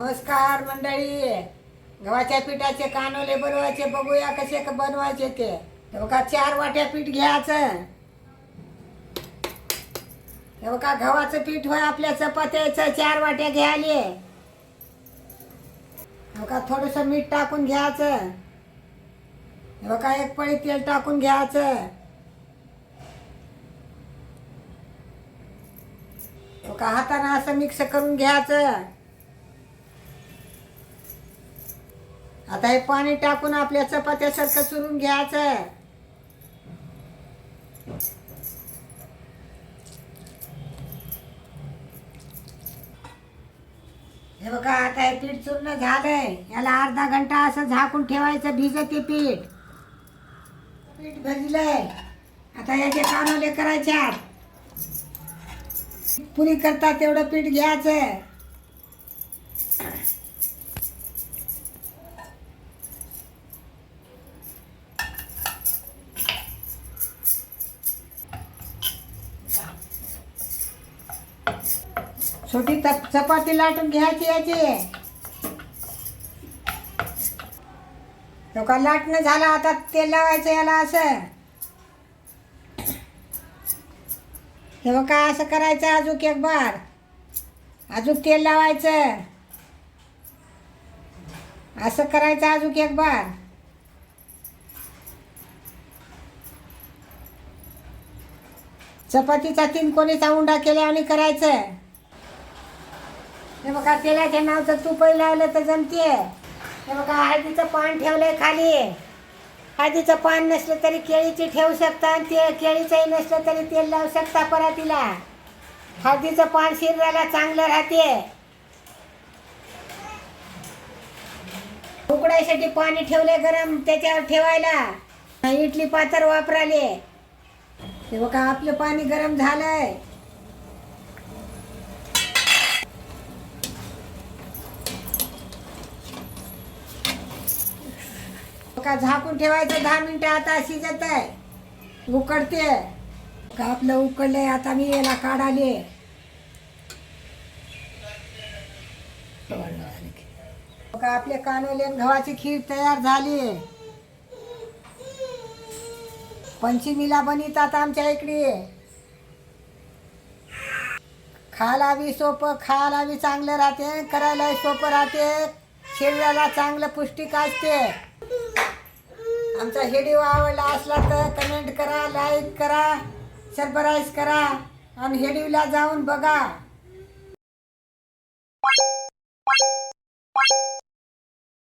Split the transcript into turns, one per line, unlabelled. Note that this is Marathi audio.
नमस्कार मंडळी. गव्हाच्या पिठाचे कानोले बनवायचे बघूया कसे बनवायचे ते. बघा चार वाट्या पीठ घ्यायचं. हे बघा गव्हाचं पीठ होय आपल्या चपात्याचं चार वाट्या घ्यायले. बघा थोडस मीठ टाकून घ्यायचं. हे बघा एक पळी तेल टाकून घ्यायचं. हे बघा असं मिक्स करून घ्यायचं. आता हे पाणी टाकून आपल्या चपात्यासारखं चुरून घ्यायचं. हे बघा आता हे पीठ चुरणं झालंय. याला अर्धा घंटा असं झाकून ठेवायचं भिजते पीठ. पीठ भजलंय. आता याचे कानोले करायचे पुरी करता तेवढं पीठ घ्यायचं. छोटी चप चपाती लाटून घ्यायची याची. तो का लाटणं झाला आता तेल लावायचं याला असं. हे बघा असं करायचं अजूक एक बार. अजूक तेल लावायचं. असं करायचं अजूक एक बार. चपातीचा तीन कोणीचा उंडा केल्या आणि करायचं. हे बघा तेलाच्या नावचं तुपही लावलं तर जमते हे बघा हळदीचं पान ठेवलंय खाली. हळदीचं पान नसलं तरी केळीची ठेवू शकता आणि ते केळीचंही नसलं तरी तेल लावू शकता परातीला. हळदीचं पान शरीराला चांगलं राहते. उकडायसाठी पाणी ठेवले गरम त्याच्यावर ठेवायला. इडली पातर वापराले. हे बघा आपलं पाणी गरम झालंय. का झाकून ठेवायचं? दहा मिनटं आता शिजत आहे. उकडते. का आपलं आता मी याला काढाले. का आपले कानोले गव्हाची खीर तयार झाली? पंचमीला बनितात आमच्या इकडे. खायला बी सोपं खायला बी चांगलं राहते करायला सोपं राहते. शरीराला चांगलं पौष्टिक असते. आमचा व्हिडिओ आवडला असला तर कमेंट करा लाईक करा सरप्राईज करा आणि हेडिओला जाऊन बघा.